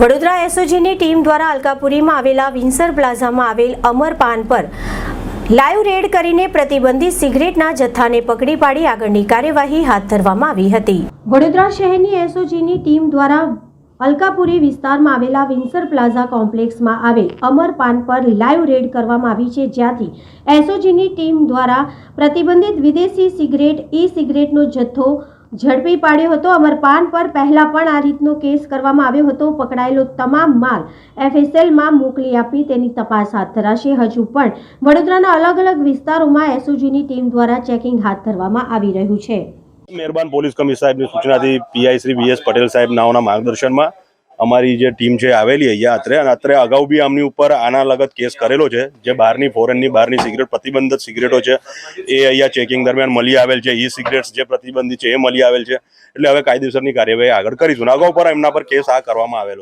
Vadodara એસઓજીની team દ્વારા અલકાપુરીમાં આવેલા Windsor પ્લાઝામાં આવેલ અમર પાન પર લાઈવ રેડ કરીને પ્રતિબંધિત સિગરેટના જથ્થાને પકડી પાડી આગળની કાર્યવાહી હાથ ધરવામાં આવી હતી. વડોદરા શહેરની એસઓજીની ટીમ દ્વારા અલકાપુરી વિસ્તારમાં આવેલા વિન્સર પ્લાઝા કોમ્પ્લેક્સમાં આવેલ અમર પાન પર લાઈવ રેડ કરવામાં આવી છે. જ્યાંથી એસઓજીની ટીમ દ્વારા પ્રતિબંધિત વિદેશી સિગરેટ ઈ સિગરેટનો જથ્થો ઝડપી પાડ્યો હતો. અમરપાન પર પહેલા પણ આ રીતનો કેસ કરવામાં આવ્યો હતો. પકડાયેલો તમામ માલ એફએસએલમાં મોકલી આપી તેની તપાસ હાથ ધરાશે. હજુ પણ વડોદરાના અલગ અલગ વિસ્તારોમાં એસઓજીની ટીમ દ્વારા ચેકિંગ હાથ ધરવામાં આવી રહ્યું છે. મહેરબાન પોલીસ કમિશનર સાહેબની સૂચનાથી P I Shri V S Patel સાહેબ નાઓના માર્ગદર્શનમાં અમારી જે ટીમ છે આવેલી અહીંયા અત્રે, અને અત્રે અગાઉ બી આમની ઉપર આના લગત કેસ કરેલો છે, જે બહારની ફોરેનની બહારની સિગરેટ, પ્રતિબંધિત સિગરેટો છે, એ અહીંયા ચેકિંગ દરમિયાન મળી આવેલ છે ઈ સિગરેટ્સ જે પ્રતિબંધિત છે એ મળી આવેલ છે, એટલે હવે કાયદેસરની કાર્યવાહી આગળ કરીશું. અગાઉ પર એમના પર કેસ આ કરવામાં આવેલો